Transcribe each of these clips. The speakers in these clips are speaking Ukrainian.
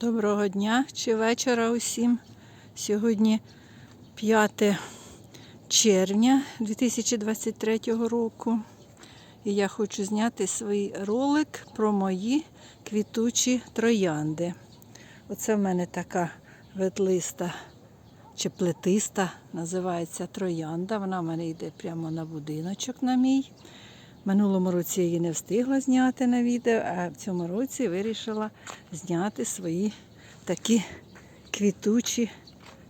Доброго дня чи вечора усім. Сьогодні 5 червня 2023 року. І я хочу зняти свій ролик про мої квітучі троянди. Оце в мене така ветлиста чи плетиста, називається троянда. Вона в мене йде прямо на будиночок на мій. Минулому році я її не встигла зняти на відео, а в цьому році вирішила зняти свої такі квітучі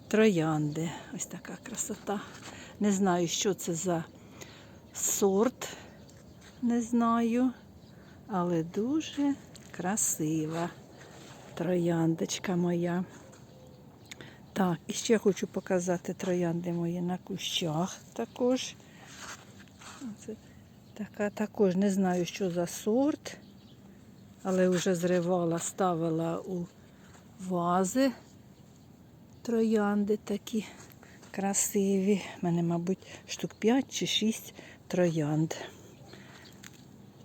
троянди. Ось така красота. Не знаю, що це за сорт, не знаю, але дуже красива трояндочка моя. Так, і ще хочу показати троянди мої на кущах також. Оце Така також не знаю, що за сорт, але вже зривала, ставила у вази троянди такі красиві. У мене, мабуть, штук 5 чи 6 троянд.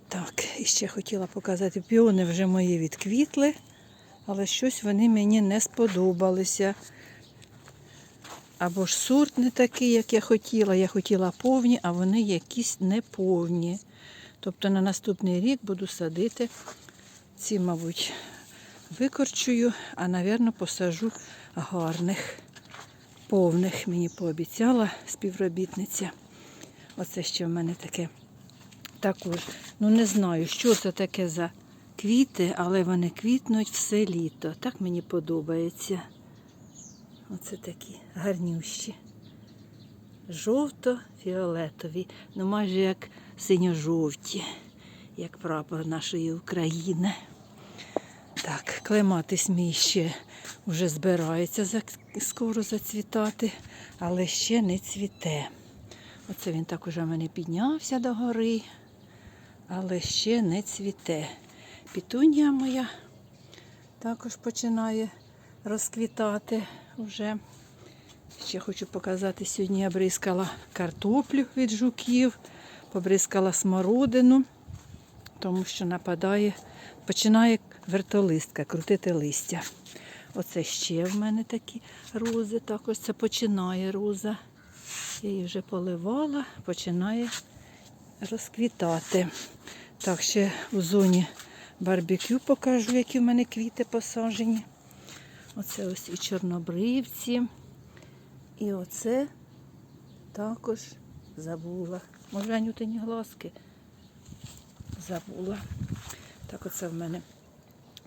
Так, і ще хотіла показати, піони вже мої відквітли, але щось вони мені не сподобалися. Або ж сорт не такий, як я хотіла. Я хотіла повні, а вони якісь неповні. Тобто на наступний рік буду садити ці, мабуть, викорчую, а, напевно, посажу гарних, повних. Мені пообіцяла співробітниця. Оце ще в мене таке також. Ну, не знаю, що це таке за квіти, але вони квітнуть все літо. Так мені подобається. Оце такі гарнющі. Жовто-фіолетові, ну майже як синьо-жовті, як прапор нашої України. Так, клематись мій ще вже збирається скоро зацвітати, але ще не цвіте. Оце він так уже в мене піднявся до гори, але ще не цвіте. Пітунія моя також починає розквітати вже. Ще хочу показати, сьогодні я бризкала картоплю від жуків, побризкала смородину, тому що нападає, починає вертолистка крутити листя. Оце ще в мене такі рози, також це починає роза. Я її вже поливала, починає розквітати. Так, ще у зоні барбекю покажу, які в мене квіти посаджені. Оце ось і чорнобривці. І оце також забула. Може, анютині глазки забула. Так, оце в мене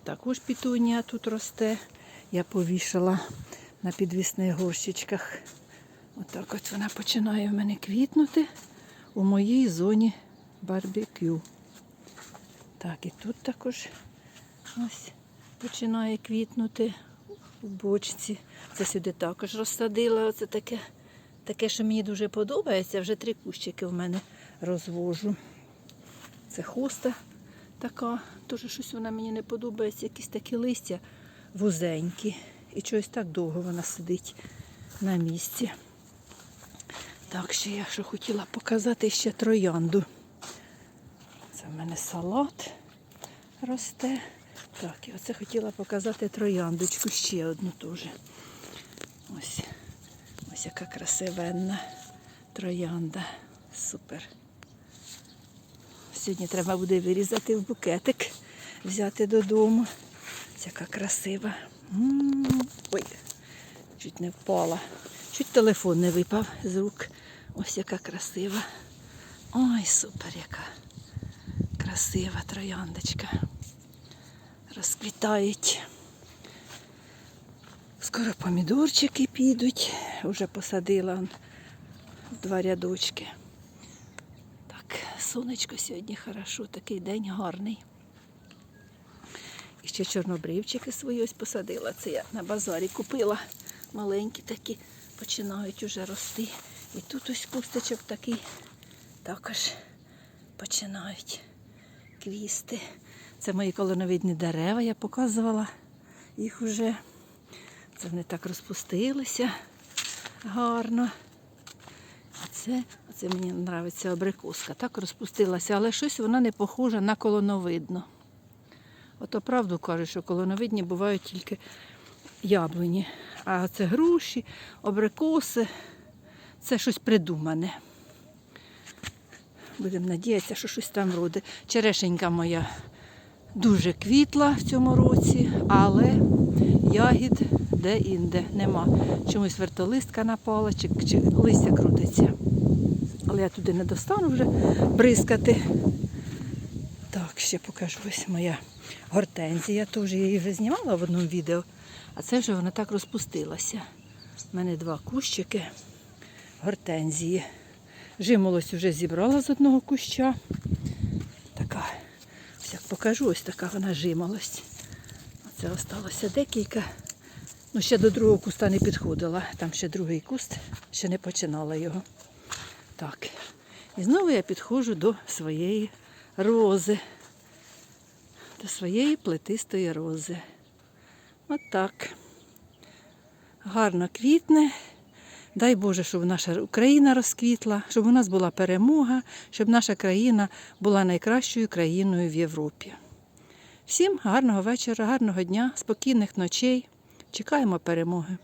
також пітунія тут росте. Я повішала на підвісних горщичках. Отак от вона починає в мене квітнути у моїй зоні барбекю. Так, і тут також ось починає квітнути у бочці. Це сюди також розсадила. Оце таке, таке, що мені дуже подобається. Вже три кущики в мене розвожу. Це хоста така. Дуже щось вона мені не подобається. Якісь такі листя вузенькі. І чогось так довго вона сидить на місці. Так, ще я що хотіла показати ще троянду. Це в мене салат росте. Так, і оце хотіла показати трояндочку, ще одну теж. Ось, ось яка красивенна троянда. Супер. Сьогодні треба буде вирізати в букетик, взяти додому. Ось яка красива. Ой, чуть не впала. Чуть телефон не випав з рук. Ось яка красива. Ой, супер яка. Красива трояндочка розквітають. Скоро помідорчики підуть. Вже посадила два рядочки. Так, сонечко сьогодні хорошо, такий день гарний. І ще чорнобривчики свої ось посадила. Це я на базарі купила. Маленькі такі починають уже рости. І тут ось кусточок такий також починають квісти. Це мої колоновидні дерева, я показувала їх уже. Це вони так розпустилися гарно. А це, оце мені подобається абрикоска. Так розпустилася, але щось вона не похожа на колоновидну. Ото правду кажуть, що колоновидні бувають тільки яблуні. А це груші, абрикоси, це щось придумане. Будемо надіятися, що щось там роде. Черешенька моя дуже квітла в цьому році, але ягід де-інде нема. Чомусь вертолистка напала, чи, чи листя крутиться. Але я туди не достану вже бризкати. Так, ще покажу ось моя гортензія. Теж я її вже знімала в одному відео, а це вже вона так розпустилася. У мене два кущики гортензії. Жимолость вже зібрала з одного куща. Покажу, ось така вона жимолость. Оце осталося декілька. Ну, ще до другого куста не підходила. Там ще другий куст, ще не починала його. Так. І знову я підходжу до своєї рози. До своєї плетистої рози. От так. Гарно квітне. Дай Боже, щоб наша Україна розквітла, щоб у нас була перемога, щоб наша країна була найкращою країною в Європі. Всім гарного вечора, гарного дня, спокійних ночей. Чекаємо перемоги.